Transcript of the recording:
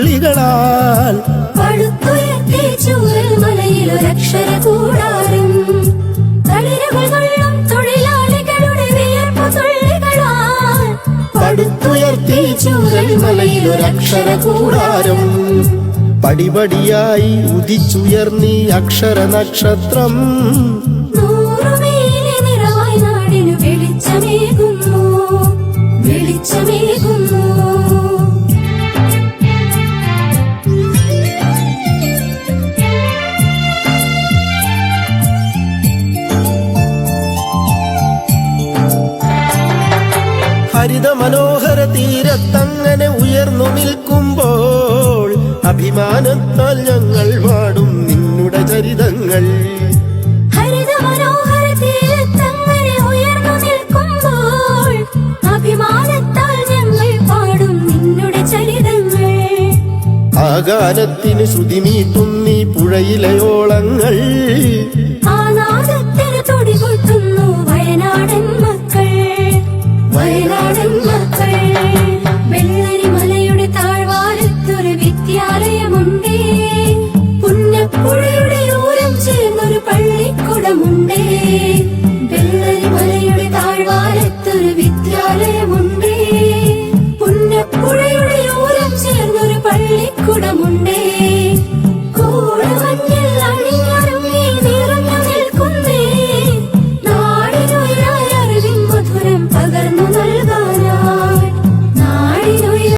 തുള്ളികളാൽ. പടുത്തുയർത്തി ചൂരൽ കൂടാരം. പടിപടിയായി ഉദിച്ചുയർന്നീ അക്ഷര നക്ഷത്രം. ഹരിത മനോഹര തീരത്തങ്ങനെ ഉയർന്നു നിൽക്കുമ്പോൾ അഭിമാനത്താൽ ഞങ്ങൾ പാടും നിന്നുടെ ചരിതങ്ങൾ. ആകാരത്തിന് തീരത്തങ്ങനെ ഉയർന്നു നിൽക്കുമ്പോൾ